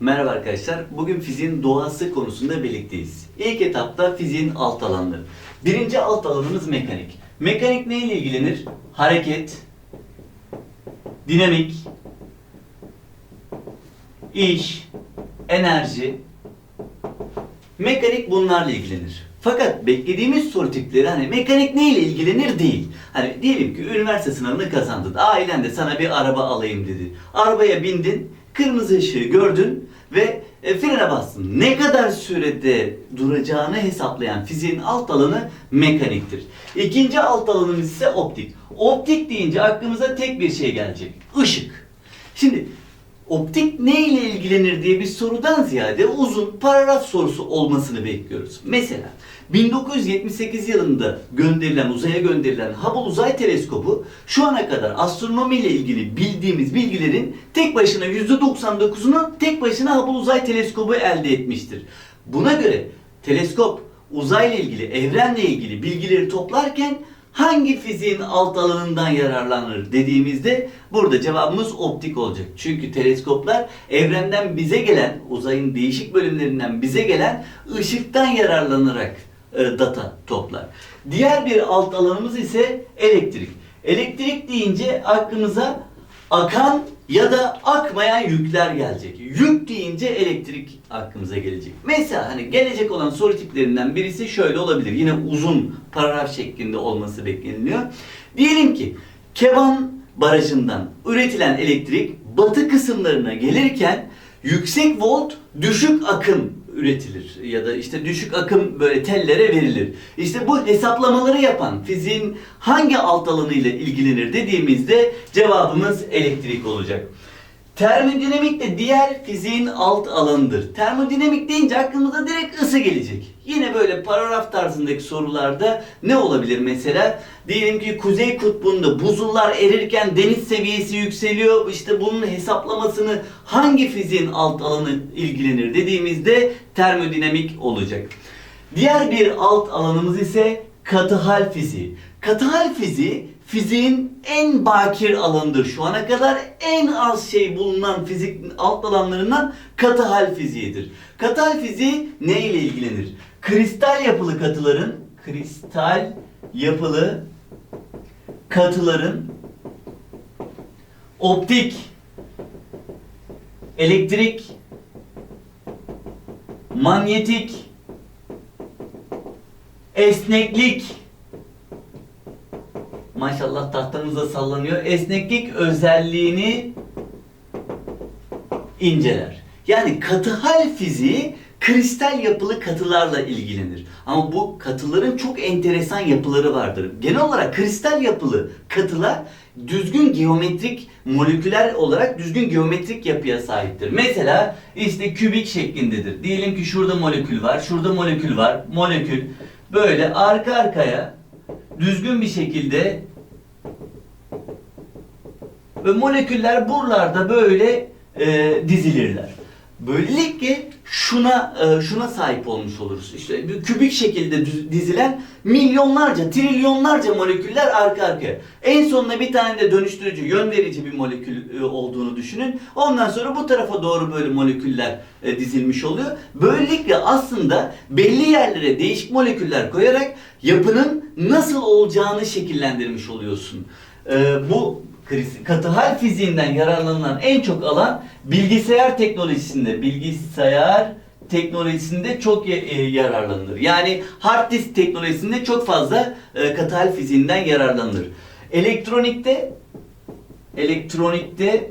Merhaba arkadaşlar. Bugün fiziğin doğası konusunda birlikteyiz. İlk etapta fiziğin alt alanları. Birinci alt alanımız mekanik. Mekanik neyle ilgilenir? Hareket, dinamik, iş, enerji. Mekanik bunlarla ilgilenir. Fakat beklediğimiz soru tipleri hani mekanik neyle ilgilenir değil. Hani diyelim ki üniversite sınavını kazandın. Ailen de sana bir araba alayım dedi. Arabaya bindin, kırmızı ışığı gördün ve e, frene bastın. Ne kadar sürede duracağını hesaplayan fiziğin alt alanı mekaniktir. İkinci alt alanımız ise optik. Optik deyince aklımıza tek bir şey gelecek. Işık. Şimdi optik ne ile ilgilenir diye bir sorudan ziyade uzun paragraf sorusu olmasını bekliyoruz. Mesela 1978 yılında gönderilen, uzaya gönderilen Hubble Uzay Teleskobu şu ana kadar astronomi ile ilgili bildiğimiz bilgilerin tek başına %99'unu tek başına Hubble Uzay Teleskobu elde etmiştir. Buna göre teleskop uzayla ilgili, evrenle ilgili bilgileri toplarken hangi fiziğin alt alanından yararlanır dediğimizde burada cevabımız optik olacak. Çünkü teleskoplar evrenden bize gelen, uzayın değişik bölümlerinden bize gelen ışıktan yararlanarak e, data toplar. Diğer bir alt alanımız ise elektrik. Elektrik deyince aklımıza akan ya da akmayan yükler gelecek. Yük deyince elektrik aklımıza gelecek. Mesela hani gelecek olan soru tiplerinden birisi şöyle olabilir. Yine uzun paragraf şeklinde olması bekleniliyor. Diyelim ki Keban Barajı'ndan üretilen elektrik batı kısımlarına gelirken yüksek volt düşük akım üretilir ya da işte düşük akım böyle tellere verilir. İşte bu hesaplamaları yapan fiziğin hangi alt alanı ile ilgilenir dediğimizde cevabımız elektrik olacak. Termodinamik de diğer fiziğin alt alanıdır. Termodinamik deyince aklımıza direkt ısı gelecek. Yine böyle paragraf tarzındaki sorularda ne olabilir mesela? Diyelim ki kuzey kutbunda buzullar erirken deniz seviyesi yükseliyor. İşte bunun hesaplamasını hangi fiziğin alt alanı ilgilenir dediğimizde termodinamik olacak. Diğer bir alt alanımız ise katı hal fiziği. Katı hal fiziği fiziğin en bakir alanıdır. Şu ana kadar en az şey bulunan fizik alt alanlarından katı hal fiziğidir. Katı hal fiziği ne ile ilgilenir? Kristal yapılı katıların kristal yapılı katıların optik elektrik manyetik esneklik maşallah tahtamızda sallanıyor. Esneklik özelliğini inceler. Yani katı hal fiziği kristal yapılı katılarla ilgilenir. Ama bu katıların çok enteresan yapıları vardır. Genel olarak kristal yapılı katılar düzgün geometrik moleküler olarak düzgün geometrik yapıya sahiptir. Mesela işte kübik şeklindedir. Diyelim ki şurada molekül var, şurada molekül var. Molekül böyle arka arkaya düzgün bir şekilde ve moleküller buralarda böyle e, dizilirler. Böylelikle şuna e, şuna sahip olmuş oluruz. İşte bir kübik şekilde dizilen milyonlarca, trilyonlarca moleküller arka arkaya. En sonunda bir tane de dönüştürücü, yön verici bir molekül e, olduğunu düşünün. Ondan sonra bu tarafa doğru böyle moleküller e, dizilmiş oluyor. Böylelikle aslında belli yerlere değişik moleküller koyarak yapının nasıl olacağını şekillendirmiş oluyorsun. E, bu kriz- katı hal fiziğinden yararlanılan en çok alan bilgisayar teknolojisinde, bilgisayar teknolojisinde çok ye- e, yararlanılır. Yani hard disk teknolojisinde çok fazla e, katı hal fiziğinden yararlanılır. Elektronikte elektronikte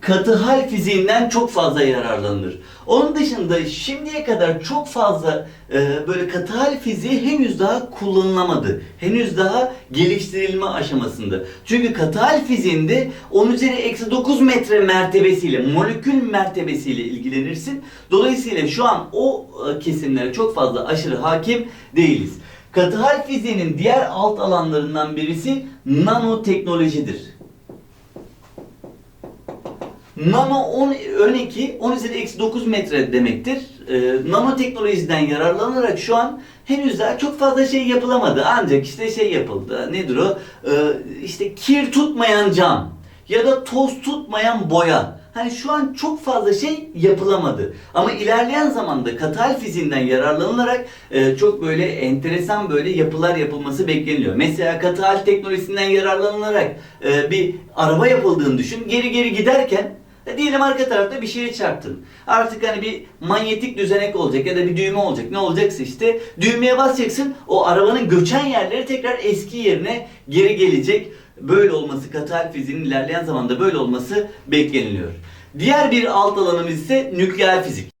katı hal fiziğinden çok fazla yararlanılır. Onun dışında şimdiye kadar çok fazla e, böyle katı hal fiziği henüz daha kullanılamadı. Henüz daha geliştirilme aşamasında. Çünkü katı hal fiziğinde 10 üzeri eksi 9 metre mertebesiyle, molekül mertebesiyle ilgilenirsin. Dolayısıyla şu an o e, kesimlere çok fazla aşırı hakim değiliz. Katı hal fiziğinin diğer alt alanlarından birisi nanoteknolojidir. Nano 10 ön eki 10 üzeri eksi 9 metre demektir. Ee, nanoteknolojiden yararlanarak şu an henüz daha çok fazla şey yapılamadı. Ancak işte şey yapıldı. Nedir o? Ee, işte kir tutmayan cam ya da toz tutmayan boya. hani şu an çok fazla şey yapılamadı. Ama ilerleyen zamanda katal fiziğinden yararlanılarak e, çok böyle enteresan böyle yapılar yapılması bekleniyor. Mesela katal teknolojisinden yararlanılarak e, bir araba yapıldığını düşün. Geri geri giderken e, Diyelim arka tarafta bir şeye çarptın. Artık hani bir manyetik düzenek olacak ya da bir düğme olacak. Ne olacaksa işte düğmeye basacaksın. O arabanın göçen yerleri tekrar eski yerine geri gelecek. Böyle olması katal fiziğinin ilerleyen zamanda böyle olması bekleniliyor. Diğer bir alt alanımız ise nükleer fizik.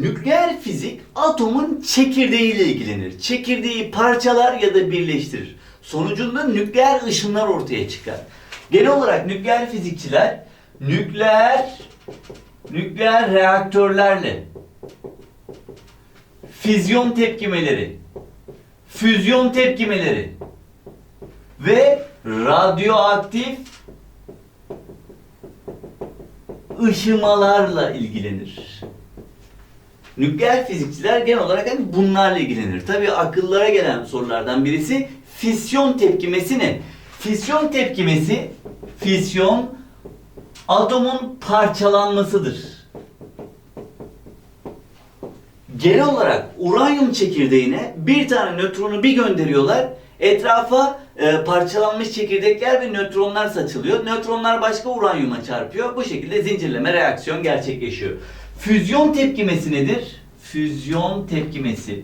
Nükleer fizik atomun çekirdeğiyle ilgilenir. Çekirdeği parçalar ya da birleştirir. Sonucunda nükleer ışınlar ortaya çıkar. Genel olarak nükleer fizikçiler nükleer nükleer reaktörlerle füzyon tepkimeleri, füzyon tepkimeleri ve radyoaktif ışımalarla ilgilenir. Nükleer fizikçiler genel olarak hani bunlarla ilgilenir. Tabii akıllara gelen sorulardan birisi fisyon tepkimesi ne? Fisyon tepkimesi, fisyon atomun parçalanmasıdır. Genel olarak uranyum çekirdeğine bir tane nötronu bir gönderiyorlar. Etrafa e, parçalanmış çekirdekler ve nötronlar saçılıyor. Nötronlar başka uranyuma çarpıyor. Bu şekilde zincirleme reaksiyon gerçekleşiyor. Füzyon tepkimesi nedir? Füzyon tepkimesi.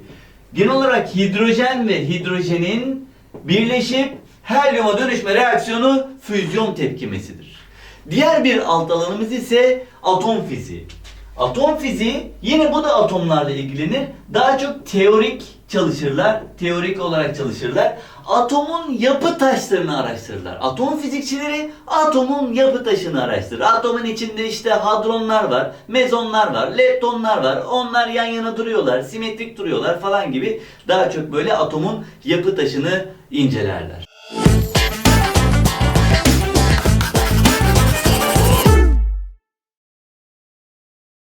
Genel olarak hidrojen ve hidrojenin birleşip helyuma dönüşme reaksiyonu füzyon tepkimesidir. Diğer bir alt alanımız ise atom fiziği. Atom fiziği yine bu da atomlarla ilgilenir. Daha çok teorik çalışırlar. Teorik olarak çalışırlar. Atomun yapı taşlarını araştırırlar. Atom fizikçileri atomun yapı taşını araştırır. Atomun içinde işte hadronlar var, mezonlar var, leptonlar var. Onlar yan yana duruyorlar, simetrik duruyorlar falan gibi daha çok böyle atomun yapı taşını incelerler.